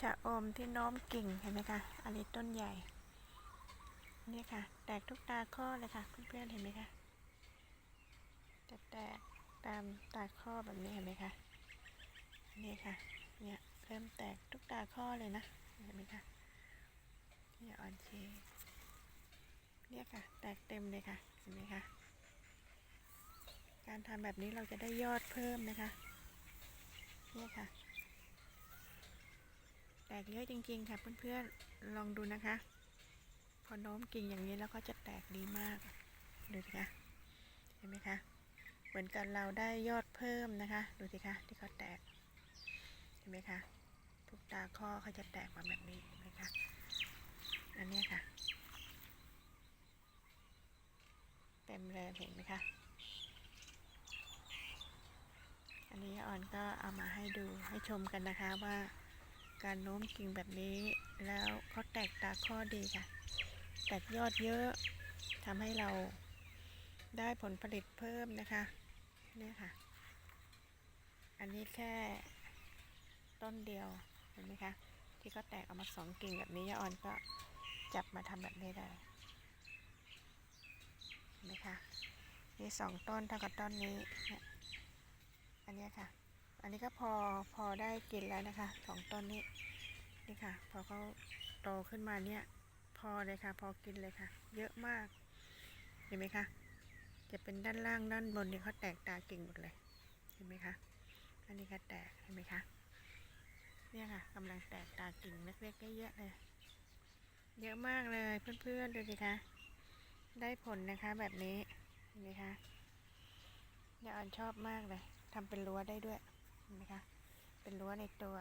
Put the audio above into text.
ชะอมที่โน้มกิ่งเห็นไหมคะ อันนี้ต้นใหญ่ นี่ค่ะ แตกทุกตาข้อเลยค่ะเพื่อนๆเห็นไหมคะจะแตกตามตาข้อแบบนี้เห็นไหมคะ นี่ค่ะ เนี่ยเริ่มแตกทุกตาข้อเลยนะเห็นไหมคะเนี่ยอ่อนเชเนี่ยค่ะ แตกเต็มเลยค่ะ เห็นไหมคะ การทำแบบนี้เราจะได้ยอดเพิ่มนะคะ เนี่ยค่ะ กเยอะจริง ๆ ค่ะเพื่อนๆลองดูนะคะ พอโน้มกิ่งอย่างนี้แล้วก็จะแตกดีมากดูสิคะเห็นไหมคะเหมือนกันเราได้ยอดเพิ่มนะคะ ดูสิคะที่เขาแตกเห็นไหมคะทุกตาข้อเขาจะแตกมาแบบนี้เห็นไหมคะอันนี้ค่ะเต็มเลยเห็นไหมคะอันนี้อ่อนก็เอามาให้ดูให้ชมกันนะคะว่า การโน้มกิ่งแบบนี้ แล้วเขาแตกตาข้อดีค่ะ แตกยอดเยอะทำให้เราได้ผลผลิตเพิ่มนะคะเนี่ยค่ะ อันนี้แค่ต้นเดียวเห็นไหมคะ ที่เขาแตกออกมาสองกิ่งแบบนี้ยาออนก็จับมาทำแบบนี้ได้เห็นไหมคะนี่สองต้นเท่ากับต้นนี้เนี่ยอันนี้ค่ะ อันนี้ก็พอพอได้กินแล้วนะคะสองต้นนี้นี่ค่ะ พอเขาโตขึ้นมาเนี่ยพอเลยค่ะ พอกินเลยค่ะ เยอะมาก เห็นไหมคะจะเป็นด้านล่างด้านบนเนี่ยเขาแตกตากิ่งหมดเลย เห็นไหมคะอันนี้ก็แตกเห็นไหมคะเนี่ยค่ะกำลังแตกตากิ่งเล็กๆเยอะเลย เยอะมากเลยเพื่อนๆดูสิคะได้ผลนะคะแบบนี้เห็นไหมคะเนี่ยออนชอบมากเลยทำเป็นรั้วได้ด้วย นไหมคะ เป็นรั้วในตัว